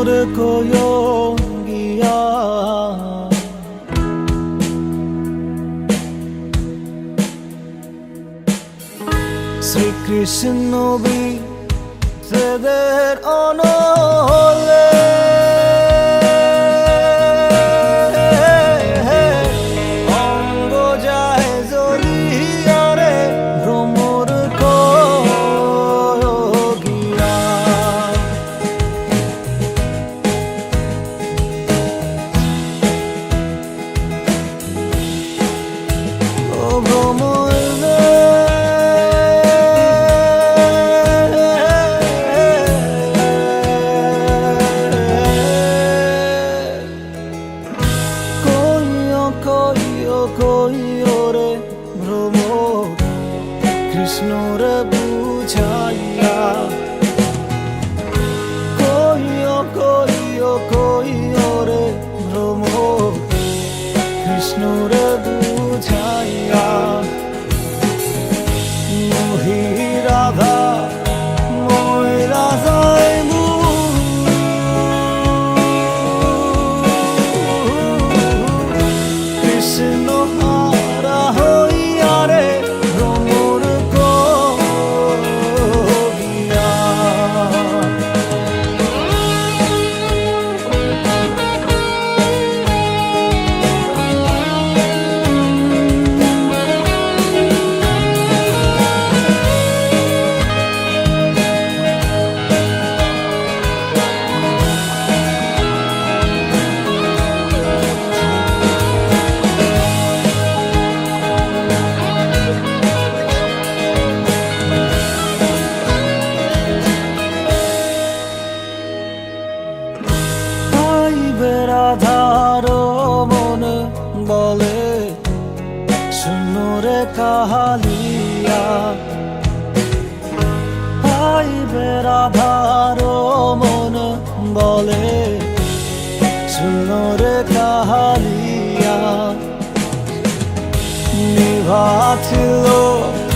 ভ্রমর কয় গিয়া শ্রীকৃষ্ণ বি সেদের অনলে কইও কইও কইও রে ভ্রমর কৃষ্ণ রে বুঝাইয়া। কইও কইও কইও রে ভ্রমর কৃষ্ণ রে বুঝাইয়া। আইবে রাধার মনে বলে শুনুরে কাহালিয়া আইবে রাধার মনে বলে শুনুরে কাহালিয়া নিভাছিল মনের